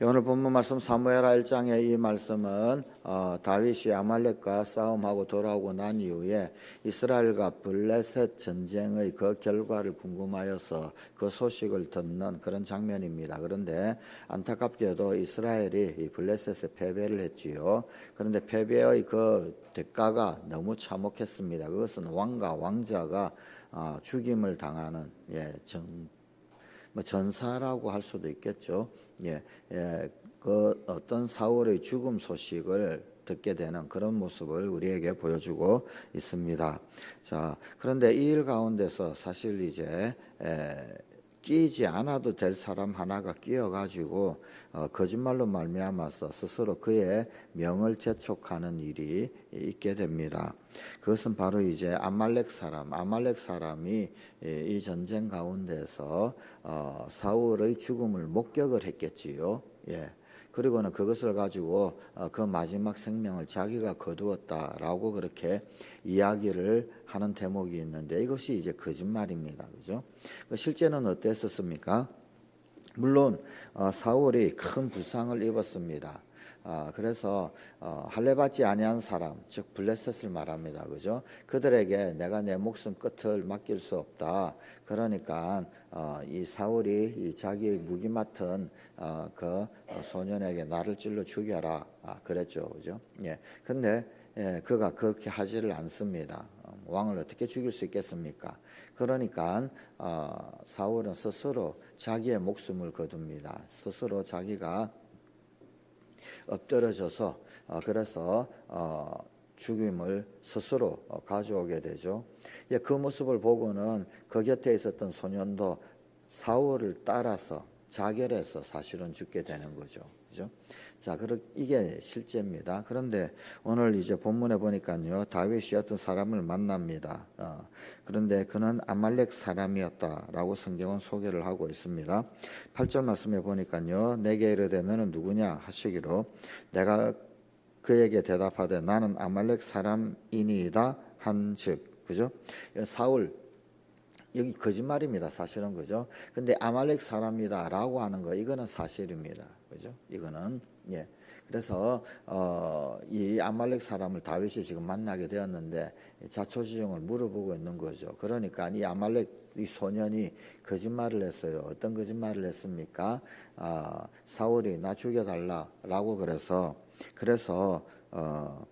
오늘 본문 말씀 사무엘하 1장의 이 말씀은 어, 다윗이 아말렉과 싸움하고 돌아오고 난 이후에 이스라엘과 블레셋 전쟁의 그 결과를 궁금하여서 그 소식을 듣는 그런 장면입니다. 그런데 안타깝게도 이스라엘이 이 블레셋에 패배를 했지요. 그런데 패배의 그 대가가 너무 참혹했습니다. 그것은 왕과 왕자가 어, 죽임을 당하는 예, 정, 뭐 전사라고 할 수도 있겠죠. 예, 예, 그 어떤 사울의 죽음 소식을 듣게 되는 그런 모습을 우리에게 보여주고 있습니다. 자, 그런데 이 일 가운데서 사실 이제 에, 끼지 않아도 될 사람 하나가 끼어가지고 어, 거짓말로 말미암아서 스스로 그의 명을 재촉하는 일이 있게 됩니다. 그것은 바로 이제 아말렉 사람, 아말렉 사람이 이 전쟁 가운데서 어, 사울의 죽음을 목격을 했겠지요. 예. 그리고는 그것을 가지고 어, 그 마지막 생명을 자기가 거두었다라고 그렇게 이야기를 하는 대목이 있는데 이것이 이제 거짓말입니다. 그죠? 그 실제는 어땠었습니까? 물론 어, 사울이 큰 부상을 입었습니다. 아, 그래서 어, 할례받지 아니한 사람, 즉 블레셋을 말합니다. 그죠? 그들에게 내가 내 목숨 끝을 맡길 수 없다. 그러니까 어, 이 사울이 이 자기 무기 맡은 어, 그 소년에게 나를 찔러 죽여라. 아, 그랬죠. 그죠? 예. 근데 예, 그가 그렇게 하지를 않습니다. 어, 왕을 어떻게 죽일 수 있겠습니까? 그러니까 어, 사울은 스스로 자기의 목숨을 거둡니다. 스스로 자기가 엎드려져서 어, 그래서 어, 죽임을 스스로 어, 가져오게 되죠. 예, 그 모습을 보고는 그 곁에 있었던 소년도 사울을 따라서 자결해서 사실은 죽게 되는 거죠. 그죠? 자, 그러, 이게 실제입니다. 그런데 오늘 이제 본문에 보니까요, 다윗이 어떤 사람을 만납니다. 어, 그런데 그는 아말렉 사람이었다라고 성경은 소개를 하고 있습니다. 8절 말씀에 보니까요, 내게 이르되 너는 누구냐 하시기로 내가 그에게 대답하되 나는 아말렉 사람이니이다 한즉 그죠? 사울 여기 거짓말입니다. 사실은 그죠? 근데 아말렉 사람이다라고 하는 거 이거는 사실입니다. 그죠? 이거는 예. 그래서 어, 이 아말렉 사람을 다윗이 지금 만나게 되었는데 자초지종을 물어보고 있는 거죠. 그러니까 이 아말렉 이 소년이 거짓말을 했어요. 어떤 거짓말을 했습니까? 아, 사울이 나 죽여달라라고 그래서 그래서 어,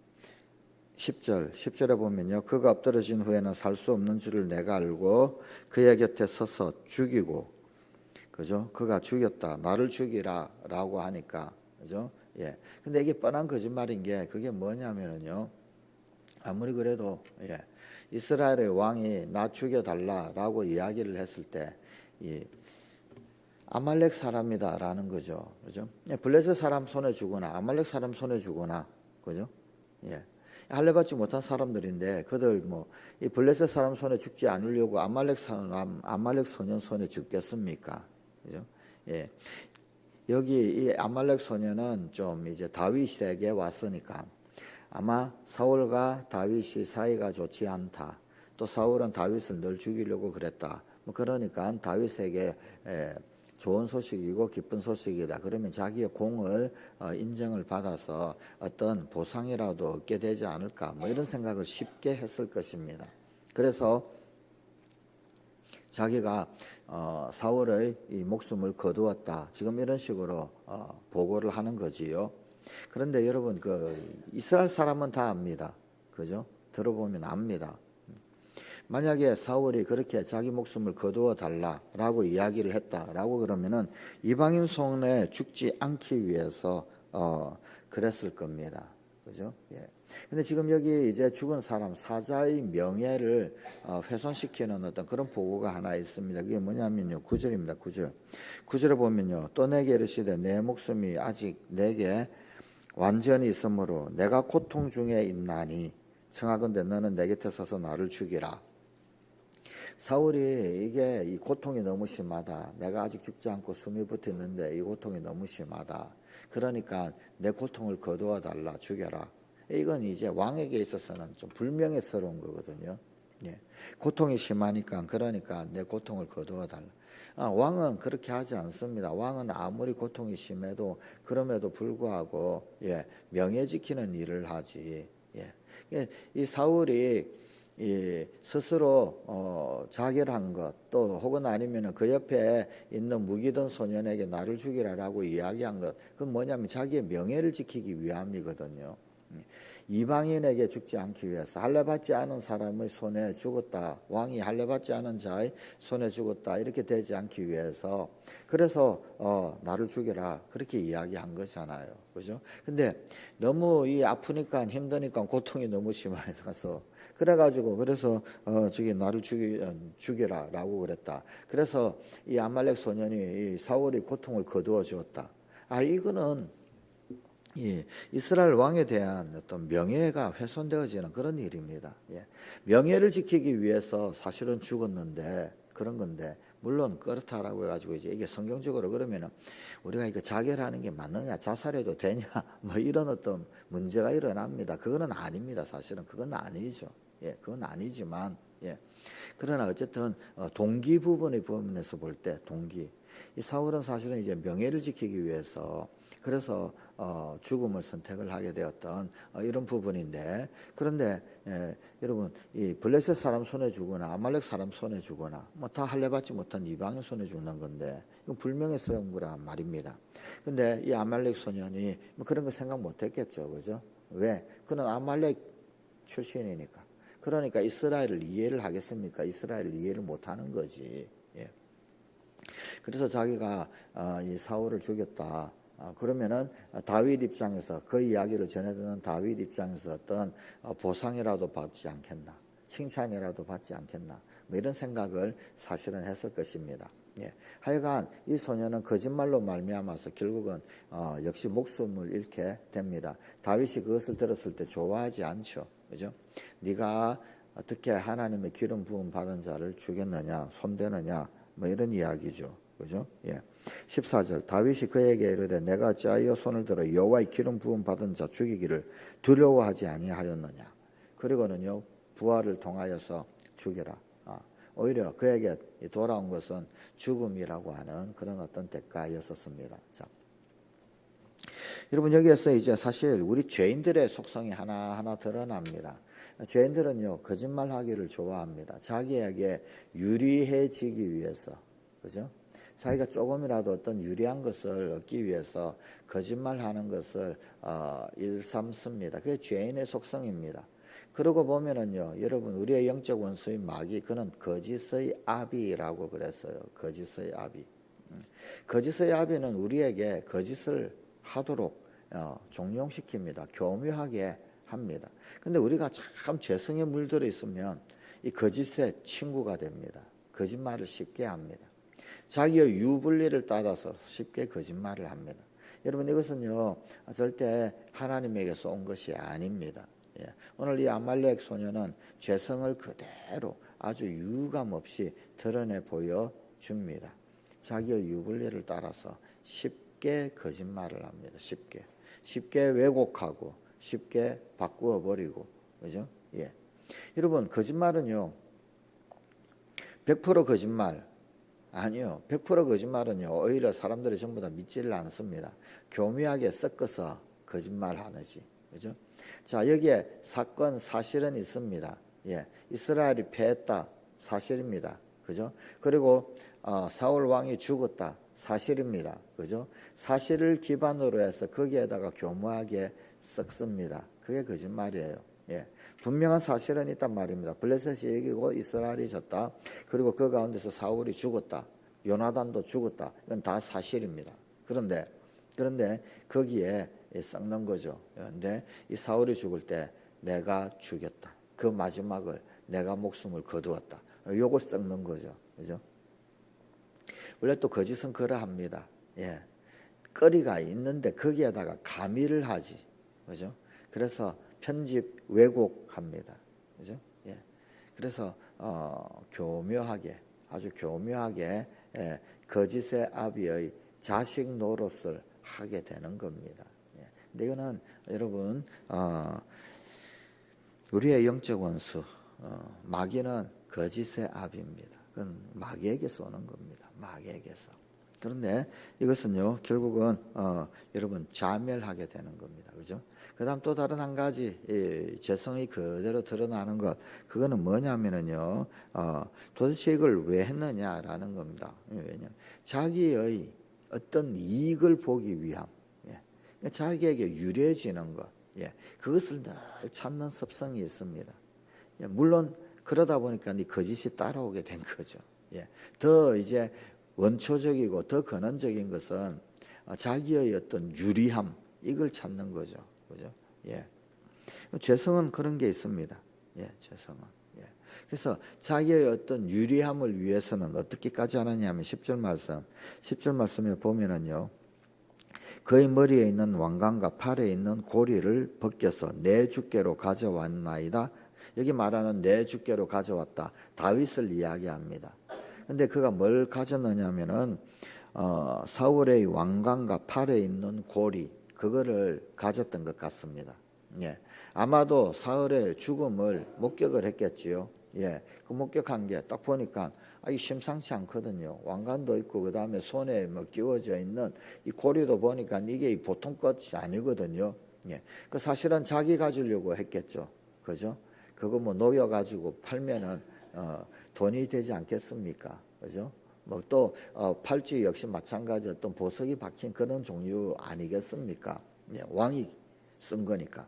10절, 10절에 보면요. 그가 엎드러진 후에는 살 수 없는 줄을 내가 알고 그의 곁에 서서 죽이고, 그죠? 그가 죽였다. 나를 죽이라. 라고 하니까, 그죠? 예. 근데 이게 뻔한 거짓말인 게 그게 뭐냐면은요. 아무리 그래도, 예. 이스라엘의 왕이 나 죽여 달라라고 이야기를 했을 때, 이 아말렉 사람이다라는 거죠. 그죠? 예, 블레셋 사람 손에 주거나 아말렉 사람 손에 주거나, 그죠? 예. 할례받지 못한 사람들인데 그들 뭐 이 블레셋 사람 손에 죽지 않으려고 아말렉 사람 아말렉 소년 손에 죽겠습니까? 그죠? 예. 여기 이 아말렉 소년은 좀 이제 다윗에게 왔으니까 아마 사울과 다윗이 사이가 좋지 않다. 또 사울은 다윗을 늘 죽이려고 그랬다. 뭐 그러니까 다윗에게 에, 좋은 소식이고 기쁜 소식이다. 그러면 자기의 공을 어, 인정을 받아서 어떤 보상이라도 얻게 되지 않을까. 뭐 이런 생각을 쉽게 했을 것입니다. 그래서 자기가 어, 사울의 이 목숨을 거두었다. 지금 이런 식으로 어, 보고를 하는 거지요. 그런데 여러분 그 이스라엘 사람은 다 압니다. 그죠? 들어보면 압니다. 만약에 사울이 그렇게 자기 목숨을 거두어 달라라고 이야기를 했다라고 그러면은 이방인 손에 죽지 않기 위해서 어 그랬을 겁니다. 그죠? 예. 근데 지금 여기 이제 죽은 사람 사자의 명예를 어, 훼손시키는 어떤 그런 보고가 하나 있습니다. 그게 뭐냐면요. 구절입니다. 구절. 구절에 보면요. 또 내게 이르시되 내 목숨이 아직 내게 완전히 있으므로 내가 고통 중에 있나니 청하건대 너는 내 곁에 서서 나를 죽이라. 사울이 이게 이 고통이 너무 심하다. 내가 아직 죽지 않고 숨이 붙어 있는데 이 고통이 너무 심하다. 그러니까 내 고통을 거두어 달라 죽여라. 이건 이제 왕에게 있어서는 좀 불명예스러운 거거든요. 예. 고통이 심하니까 그러니까 내 고통을 거두어 달라. 아, 왕은 그렇게 하지 않습니다. 왕은 아무리 고통이 심해도 그럼에도 불구하고 예, 명예 지키는 일을 하지. 예. 예, 이 사울이 이 스스로 어, 자결한 것 또 혹은 아니면은 그 옆에 있는 무기던 소년에게 나를 죽이라라고 이야기한 것 그건 뭐냐면 자기의 명예를 지키기 위함이거든요. 음. 이방인에게 죽지 않기 위해서 할례받지 않은 사람의 손에 죽었다. 왕이 할례받지 않은 자의 손에 죽었다. 이렇게 되지 않기 위해서 그래서 어, 나를 죽여라. 그렇게 이야기한 거잖아요. 그죠? 근데 너무 이 아프니까 힘드니까 고통이 너무 심해서 그래가지고 그래서 어, 저기 나를 죽이, 어, 죽여라라고 그랬다. 그래서 이 아말렉 소년이 이 사울이 고통을 거두어 주었다. 아 이거는 예, 이스라엘 왕에 대한 어떤 명예가 훼손되어지는 그런 일입니다. 예, 명예를 지키기 위해서 사실은 죽었는데 그런 건데 물론 그렇다라고 해가지고 이제 이게 성경적으로 그러면은 우리가 이거 자결하는 게 맞느냐 자살해도 되냐 뭐 이런 어떤 문제가 일어납니다. 그거는 아닙니다. 사실은 그건 아니죠. 예, 그건 아니지만 예. 그러나 어쨌든 어, 동기 부분의 부분에서 볼 때 동기 이 사울은 사실은 이제 명예를 지키기 위해서 그래서 어, 죽음을 선택을 하게 되었던 어, 이런 부분인데 그런데 예, 여러분 이 블레셋 사람 손에 주거나 아말렉 사람 손에 주거나 뭐 다 할례받지 못한 이방인 손에 죽는 건데 이건 불명예스러운 거란 말입니다. 근데 이 아말렉 소년이 뭐 그런 거 생각 못했겠죠, 그죠? 왜? 그는 아말렉 출신이니까. 그러니까 이스라엘을 이해를 하겠습니까? 이스라엘을 이해를 못하는 거지. 예. 그래서 자기가 어, 이 사울을 죽였다. 어, 그러면은 다윗 입장에서 그 이야기를 전해드는 다윗 입장에서 어떤 어, 보상이라도 받지 않겠나, 칭찬이라도 받지 않겠나, 뭐 이런 생각을 사실은 했을 것입니다. 예. 하여간 이 소년은 거짓말로 말미암아서 결국은 어, 역시 목숨을 잃게 됩니다. 다윗이 그것을 들었을 때 좋아하지 않죠, 그죠? 네가 어떻게 하나님의 기름 부음 받은 자를 죽였느냐, 손대느냐, 뭐 이런 이야기죠, 그죠? 예. 14절 다윗이 그에게 이르되 내가 어찌하여 손을 들어 여호와의 기름 부음 받은 자 죽이기를 두려워하지 아니하였느냐? 그리고는요 부활을 통하여서 죽여라. 아, 오히려 그에게 돌아온 것은 죽음이라고 하는 그런 어떤 대가였었습니다. 자 여러분 여기에서 이제 사실 우리 죄인들의 속성이 하나하나 드러납니다. 죄인들은요 거짓말하기를 좋아합니다. 자기에게 유리해지기 위해서. 그죠 자기가 조금이라도 어떤 유리한 것을 얻기 위해서 거짓말하는 것을 어, 일삼습니다. 그게 죄인의 속성입니다. 그러고 보면은요, 여러분 우리의 영적 원수인 마귀 그는 거짓의 아비라고 그랬어요. 거짓의 아비. 음. 거짓의 아비는 우리에게 거짓을 하도록 어, 종용시킵니다. 교묘하게 합니다. 근데 우리가 참 죄성에 물들어 있으면 이 거짓의 친구가 됩니다. 거짓말을 쉽게 합니다. 자기의 유불리를 따라서 쉽게 거짓말을 합니다. 여러분 이것은요 절대 하나님에게서 온 것이 아닙니다. 예. 오늘 이 아말렉 소녀는 죄성을 그대로 아주 유감 없이 드러내 보여 줍니다. 자기의 유불리를 따라서 쉽게 거짓말을 합니다. 쉽게 쉽게 왜곡하고 쉽게 바꾸어 버리고 그죠? 예. 여러분 거짓말은요 100% 거짓말 아니요. 100% 거짓말은요. 오히려 사람들이 전부 다 믿지를 않습니다. 교묘하게 섞어서 거짓말하는지. 그죠? 자, 여기에 사건 사실은 있습니다. 예. 이스라엘이 패했다. 사실입니다. 그죠? 그리고 어, 사울 왕이 죽었다. 사실입니다. 그죠? 사실을 기반으로 해서 거기에다가 교묘하게 섞습니다. 그게 거짓말이에요. 예. 분명한 사실은 있단 말입니다. 블레셋이 이기고 이스라엘이 졌다. 그리고 그 가운데서 사울이 죽었다. 요나단도 죽었다. 이건 다 사실입니다. 그런데 그런데 거기에 썩는 거죠. 그런데 이 사울이 죽을 때 내가 죽였다. 그 마지막을 내가 목숨을 거두었다. 요걸 썩는 거죠. 그죠? 원래 또 거짓은 그러합니다. 예. 거리가 있는데 거기에다가 가미를 하지. 그죠? 그래서 편집 왜곡합니다. 그죠? 예. 그래서 어, 교묘하게 아주 교묘하게 예, 거짓의 아비의 자식 노릇을 하게 되는 겁니다. 예. 근데 이거는 여러분 어, 우리의 영적 원수 어, 마귀는 거짓의 아비입니다. 그건 마귀에게서 오는 겁니다. 마귀에게서. 그런데 이것은요 결국은 어, 여러분 자멸하게 되는 겁니다. 그죠? 그다음 또 다른 한 가지 이 죄성이 그대로 드러나는 것 그거는 뭐냐면은요 어, 도대체 이걸 왜 했느냐라는 겁니다. 왜냐 자기의 어떤 이익을 보기 위함, 예. 자기에게 유리해지는 것, 예. 그것을 늘 찾는 습성이 있습니다. 예. 물론 그러다 보니까 이 거짓이 따라오게 된 거죠. 예. 더 이제 원초적이고 더 근원적인 것은 어, 자기의 어떤 유리함 이걸 찾는 거죠. 그죠? 예. 죄성은 그런 게 있습니다. 예, 죄성은. 예. 그래서 자기의 어떤 유리함을 위해서는 어떻게까지 하느냐면 10절 말씀. 10절 말씀에 보면은요. 그의 머리에 있는 왕관과 팔에 있는 고리를 벗겨서 내 주께로 가져왔나이다. 여기 말하는 내 주께로 가져왔다. 다윗을 이야기합니다. 근데 그가 뭘 가졌느냐면은 어, 사울의 왕관과 팔에 있는 고리 그거를 가졌던 것 같습니다. 예. 아마도 사울의 죽음을 목격을 했겠지요. 예. 그 목격한 게 딱 보니까 아, 이 심상치 않거든요. 왕관도 있고 그 다음에 손에 뭐 끼워져 있는 이 고리도 보니까 이게 보통 것이 아니거든요. 예. 그 사실은 자기 가지려고 했겠죠. 그죠? 그거 뭐 녹여 가지고 팔면은 어, 돈이 되지 않겠습니까? 그죠? 뭐또 어, 팔찌 역시 마찬가지 어떤 보석이 박힌 그런 종류 아니겠습니까? 예, 왕이 쓴 거니까.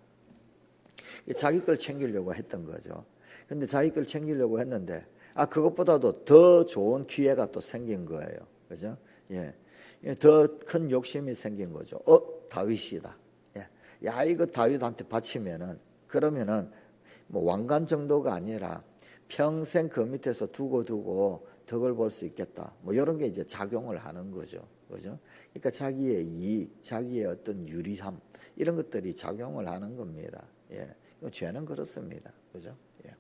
자기 걸 챙기려고 했던 거죠. 근데 자기 걸 챙기려고 했는데 아 그것보다도 더 좋은 기회가 또 생긴 거예요. 그죠? 예. 더 큰 욕심이 생긴 거죠. 어, 다윗이다. 예. 야, 이거 다윗한테 바치면은 그러면은 뭐 왕관 정도가 아니라 평생 그 밑에서 두고 두고 덕을 볼 수 있겠다. 뭐 이런 게 이제 작용을 하는 거죠. 그죠? 그러니까 자기의 이, 자기의 어떤 유리함 이런 것들이 작용을 하는 겁니다. 예. 죄는 그렇습니다. 그죠? 예.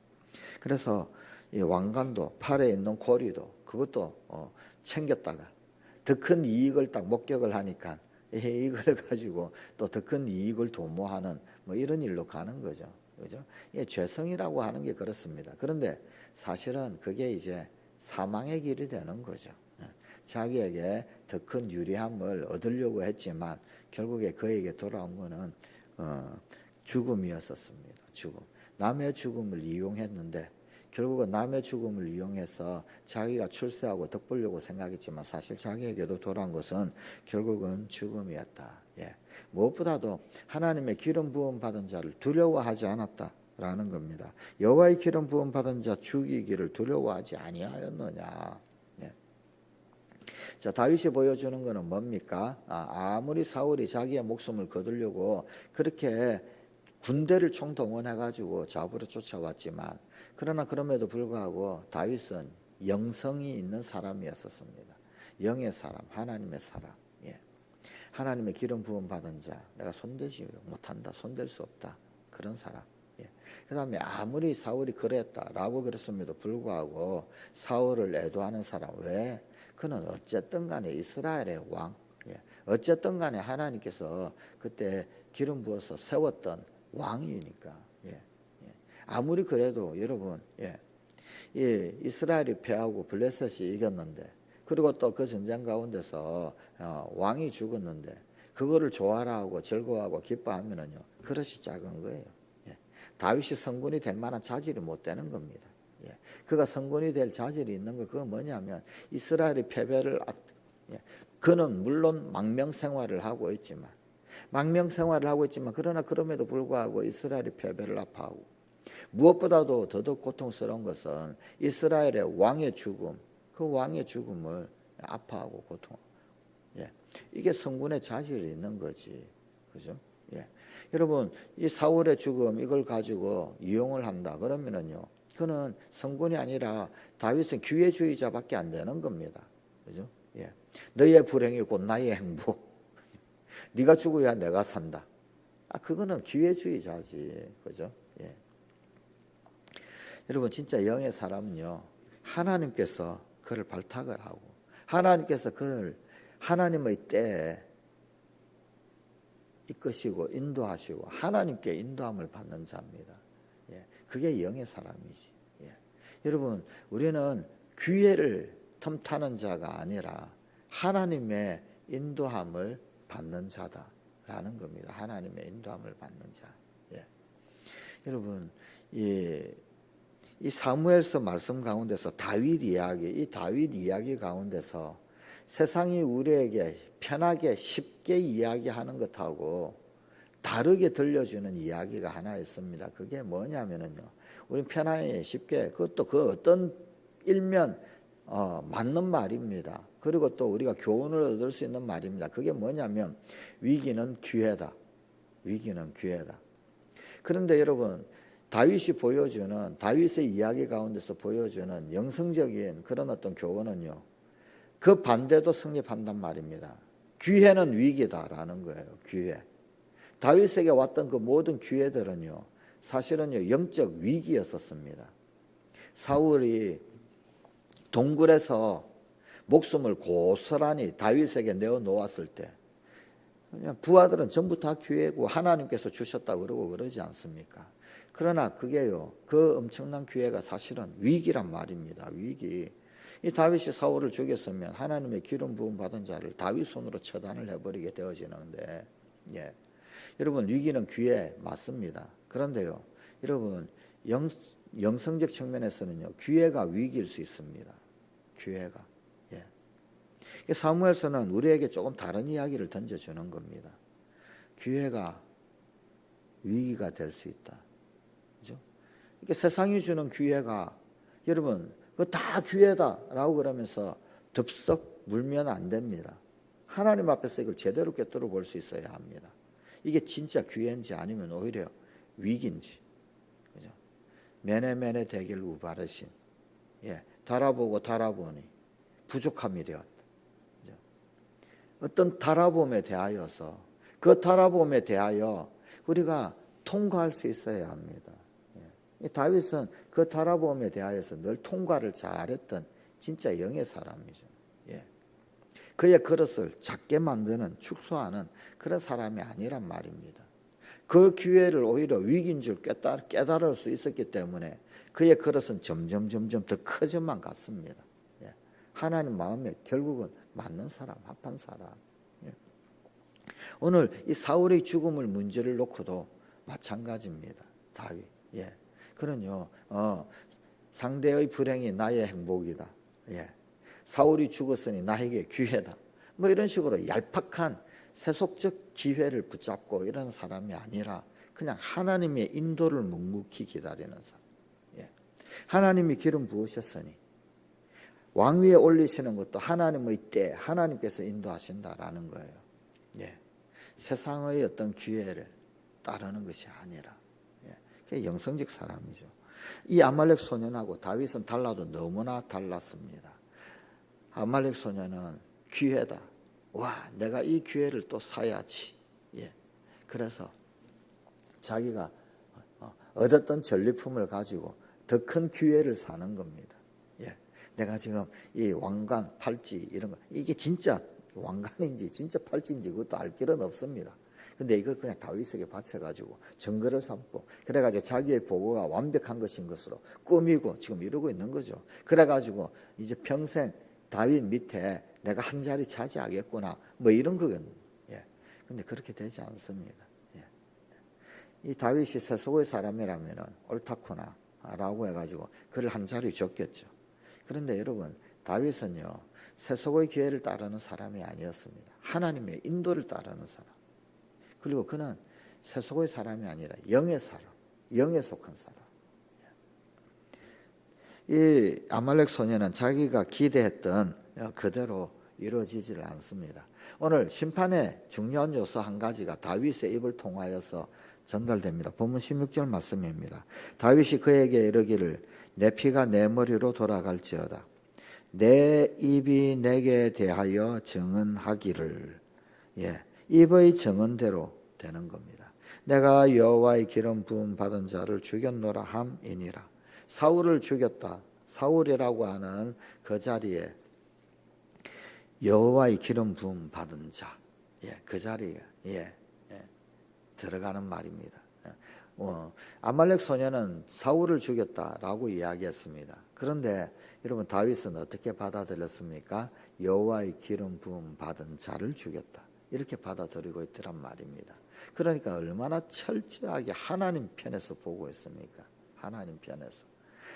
그래서 이 왕관도 팔에 있는 고리도 그것도 어, 챙겼다가 더 큰 이익을 딱 목격을 하니까 이걸 가지고 또 더 큰 이익을 도모하는 뭐 이런 일로 가는 거죠. 그죠? 예, 죄성이라고 하는 게 그렇습니다. 그런데 사실은 그게 이제 사망의 길이 되는 거죠. 예. 자기에게 더 큰 유리함을 얻으려고 했지만 결국에 그에게 돌아온 거는 어, 죽음이었었습니다. 죽음. 남의 죽음을 이용했는데 결국은 남의 죽음을 이용해서 자기가 출세하고 덕 보려고 생각했지만 사실 자기에게도 돌아온 것은 결국은 죽음이었다. 예. 무엇보다도 하나님의 기름 부음 받은 자를 두려워하지 않았다 라는 겁니다. 여호와의 기름 부음 받은 자 죽이기를 두려워하지 아니하였느냐. 예. 자 다윗이 보여주는 것은 뭡니까? 아, 아무리 사울이 자기의 목숨을 거두려고 그렇게 군대를 총동원해 가지고 잡으러 쫓아왔지만 그러나 그럼에도 불구하고 다윗은 영성이 있는 사람이었었습니다. 영의 사람, 하나님의 사람. 예. 하나님의 기름 부음 받은 자, 내가 손대지 못한다, 손댈 수 없다. 그런 사람. 예. 그 다음에 아무리 사울이 그랬다라고 그랬음에도 불구하고 사울을 애도하는 사람. 왜? 그는 어쨌든 간에 이스라엘의 왕. 예. 어쨌든 간에 하나님께서 그때 기름 부어서 세웠던 왕이니까. 예. 예. 아무리 그래도 여러분, 예. 예. 이스라엘이 패하고 블레셋이 이겼는데, 그리고 또 그 전쟁 가운데서 어, 왕이 죽었는데, 그거를 좋아하고 즐거워하고 기뻐하면은요, 그릇이 작은 거예요. 예. 다윗이 성군이 될 만한 자질이 못 되는 겁니다. 예. 그가 성군이 될 자질이 있는 거, 그건 뭐냐면, 이스라엘의 패배를, 아- 예. 그는 물론 망명 생활을 하고 있지만, 망명 생활을 하고 있지만 그러나 그럼에도 불구하고 이스라엘이 패배를 아파하고 무엇보다도 더더욱 고통스러운 것은 이스라엘의 왕의 죽음, 그 왕의 죽음을 아파하고 고통. 예, 이게 성군의 자질이 있는 거지, 그죠? 예, 여러분 이 사울의 죽음 이걸 가지고 이용을 한다 그러면은요, 그는 성군이 아니라 다윗은 기회주의자밖에 안 되는 겁니다, 그죠? 예, 너의 불행이 곧 나의 행복. 네가 죽어야 내가 산다. 아 그거는 기회주의자지, 그죠? 예. 여러분 진짜 영의 사람은요 하나님께서 그를 발탁을 하고 하나님께서 그를 하나님의 때에 이끄시고 인도하시고 하나님께 인도함을 받는 자입니다. 예. 그게 영의 사람이지. 예. 여러분 우리는 기회를 틈타는 자가 아니라 하나님의 인도함을 받는 자다라는 겁니다. 하나님의 인도함을 받는 자. 예. 여러분, 이, 이 사무엘서 말씀 가운데서 다윗 이야기, 이 다윗 이야기 가운데서 세상이 우리에게 편하게 쉽게 이야기하는 것하고 다르게 들려주는 이야기가 하나 있습니다. 그게 뭐냐면은요. 우리 편하게 쉽게 그것도 그 어떤 일면 어, 맞는 말입니다. 그리고 또 우리가 교훈을 얻을 수 있는 말입니다. 그게 뭐냐면 위기는 기회다. 위기는 기회다. 그런데 여러분 다윗이 보여주는 다윗의 이야기 가운데서 보여주는 영성적인 그런 어떤 교훈은요. 그 반대도 성립한단 말입니다. 기회는 위기다라는 거예요. 기회. 다윗에게 왔던 그 모든 기회들은요. 사실은요. 영적 위기였었습니다. 사울이 동굴에서 목숨을 고스란히 다윗에게 내어 놓았을 때 부하들은 전부 다 기회고 하나님께서 주셨다 그러고 그러지 않습니까? 그러나 그게요. 그 엄청난 기회가 사실은 위기란 말입니다. 위기. 이 다윗이 사울을 죽였으면 하나님의 기름 부음 받은 자를 다윗 손으로 처단을 해버리게 되어지는데, 예. 여러분 위기는 기회 맞습니다. 그런데요, 여러분 영, 영성적 측면에서는요, 기회가 위기일 수 있습니다. 기회가. 예. 사무엘서는 우리에게 조금 다른 이야기를 던져주는 겁니다. 기회가 위기가 될 수 있다. 그죠? 이게 세상이 주는 기회가 여러분 그 다 기회다라고 그러면서 덥석 물면 안 됩니다. 하나님 앞에서 이걸 제대로 꿰뚫어 볼 수 있어야 합니다. 이게 진짜 기회인지 아니면 오히려 위기인지. 그죠? 매네매네 대길 우바르신. 예. 달아보고 달아보니 부족함이 되었다. 어떤 달아봄에 대하여서 그 달아봄에 대하여 우리가 통과할 수 있어야 합니다. 예. 다윗은 그 달아봄에 대하여서 늘 통과를 잘했던 진짜 영의 사람이죠. 예. 그의 그릇을 작게 만드는 축소하는 그런 사람이 아니란 말입니다. 그 기회를 오히려 위기인 줄 깨달, 깨달을 수 있었기 때문에 그의 그릇은 점점 점점 더 커져만 갔습니다. 예. 하나님 마음에 결국은 맞는 사람, 합한 사람. 예. 오늘 이 사울의 죽음을 문제를 놓고도 마찬가지입니다. 다윗. 예. 그런요, 어, 상대의 불행이 나의 행복이다. 예. 사울이 죽었으니 나에게 기회다. 뭐 이런 식으로 얄팍한 세속적 기회를 붙잡고 이런 사람이 아니라 그냥 하나님의 인도를 묵묵히 기다리는 사람. 예. 하나님이 기름 부으셨으니 왕위에 올리시는 것도 하나님의 때 하나님께서 인도하신다라는 거예요. 예. 세상의 어떤 기회를 따르는 것이 아니라 예. 영성적 사람이죠. 이 아말렉 소년하고 다윗은 달라도 너무나 달랐습니다. 아말렉 소년은 기회다. 와, 내가 이 기회를 또 사야지. 예. 그래서 자기가 어, 얻었던 전리품을 가지고 더 큰 기회를 사는 겁니다. 예. 내가 지금 이 왕관, 팔찌 이런 거 이게 진짜 왕관인지 진짜 팔찌인지 그것도 알 길은 없습니다. 근데 이거 그냥 다윗에게 바쳐가지고 증거를 삼고 그래가지고 자기의 보고가 완벽한 것인 것으로 꾸미고 지금 이러고 있는 거죠. 그래가지고 이제 평생 다윗 밑에 내가 한 자리 차지하겠구나. 뭐 이런 거거든요. 예. 근데 그렇게 되지 않습니다. 예. 이 다윗이 세속의 사람이라면 옳다구나. 라고 해가지고 그를 한 자리 줬겠죠. 그런데 여러분, 다윗은요, 세속의 기회를 따르는 사람이 아니었습니다. 하나님의 인도를 따르는 사람. 그리고 그는 세속의 사람이 아니라 영의 사람, 영에 속한 사람. 이 아말렉 소년은 자기가 기대했던 그대로 이루어지지를 않습니다. 오늘 심판의 중요한 요소 한 가지가 다윗의 입을 통하여서 전달됩니다. 본문 16절 말씀입니다. 다윗이 그에게 이르기를 내 피가 내 머리로 돌아갈지어다. 내 입이 내게 대하여 증언하기를 예, 입의 증언대로 되는 겁니다. 내가 여호와의 기름 부음 받은 자를 죽였노라 함이니라. 사울을 죽였다. 사울이라고 하는 그 자리에 여호와의 기름 부음 받은 자, 예, 그 자리에 예, 예, 들어가는 말입니다. 예. 어, 아말렉 소년은 사울을 죽였다라고 이야기했습니다. 그런데 여러분 다윗은 어떻게 받아들였습니까? 여호와의 기름 부음 받은 자를 죽였다. 이렇게 받아들이고 있더란 말입니다. 그러니까 얼마나 철저하게 하나님 편에서 보고 있습니까? 하나님 편에서.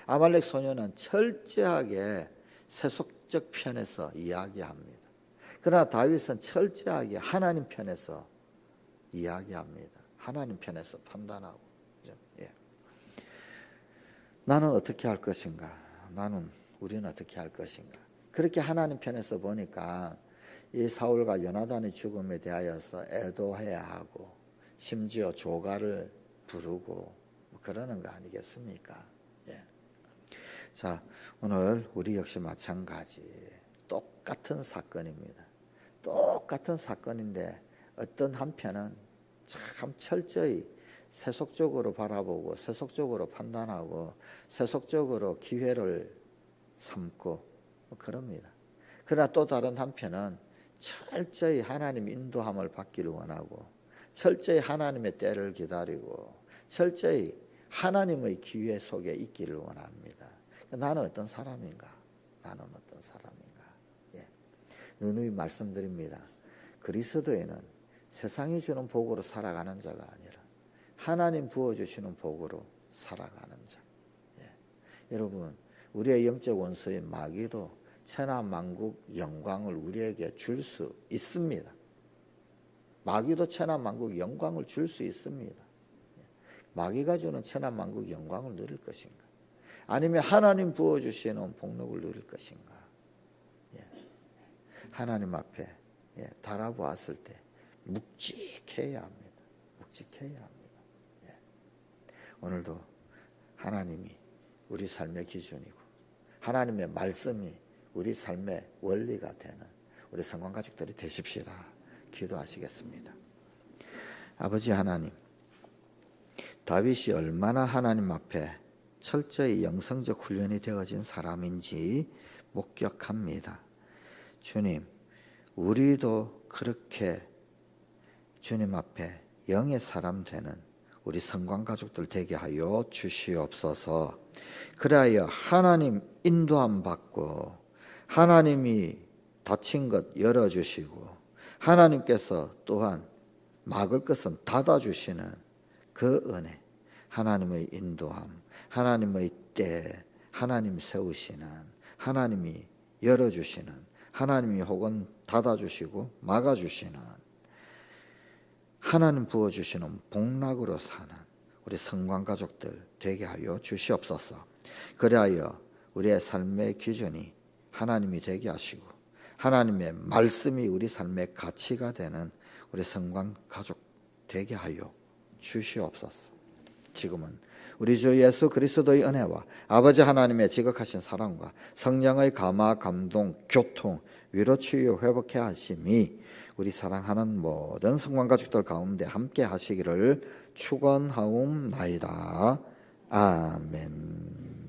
아말렉 소년은 철저하게 세속적 편에서 이야기합니다. 그러나 다윗은 철저하게 하나님 편에서 이야기합니다. 하나님 편에서 판단하고. 나는 어떻게 할 것인가? 나는 우리는 어떻게 할 것인가? 그렇게 하나님 편에서 보니까 이 사울과 요나단의 죽음에 대하여서 애도해야 하고 심지어 조가를 부르고 뭐 그러는 거 아니겠습니까? 예. 자, 오늘 우리 역시 마찬가지 똑같은 사건입니다. 똑같은 사건인데 어떤 한편은 참 철저히 세속적으로 바라보고 세속적으로 판단하고 세속적으로 기회를 삼고 뭐 그럽니다. 그러나 또 다른 한편은 철저히 하나님 인도함을 받기를 원하고 철저히 하나님의 때를 기다리고 철저히 하나님의 기회 속에 있기를 원합니다. 나는 어떤 사람인가? 나는 어떤 사람인가? 예. 누누이 말씀드립니다. 그리스도에는 세상이 주는 복으로 살아가는 자가 아니라 하나님 부어주시는 복으로 살아가는 자. 예. 여러분, 우리의 영적 원수인 마귀도 천하만국 영광을 우리에게 줄 수 있습니다. 마귀도 천하만국 영광을 줄 수 있습니다. 예. 마귀가 주는 천하만국 영광을 누릴 것인가? 아니면 하나님 부어주시는 복록을 누릴 것인가? 예. 하나님 앞에 예, 달아보았을 때 묵직해야 합니다. 묵직해야 합니다. 예. 오늘도 하나님이 우리 삶의 기준이고 하나님의 말씀이 우리 삶의 원리가 되는 우리 성관 가족들이 되십시다. 기도하시겠습니다. 아버지 하나님, 다윗이 얼마나 하나님 앞에 철저히 영성적 훈련이 되어진 사람인지 목격합니다. 주님, 우리도 그렇게 주님 앞에 영의 사람 되는 우리 성관 가족들 되게 하여 주시옵소서. 그리하여 하나님 인도함 받고 하나님이 닫힌 것 열어 주시고 하나님께서 또한 막을 것은 닫아 주시는 그 은혜, 하나님의 인도함, 하나님의 때, 하나님 세우시는 하나님이 열어 주시는 하나님이 혹은 닫아 주시고 막아 주시는 하나님 부어 주시는 복락으로 사는 우리 성관 가족들 되게 하여 주시옵소서. 그리하여 우리의 삶의 기준이 하나님이 되게 하시고 하나님의 말씀이 우리 삶의 가치가 되는 우리 성관 가족 되게 하여 주시옵소서. 지금은 우리 주 예수 그리스도의 은혜와 아버지 하나님의 지극하신 사랑과 성령의 감화 감동 교통 위로 치유 회복해 하심이 우리 사랑하는 모든 성관 가족들 가운데 함께 하시기를 축원하옵나이다. 아멘.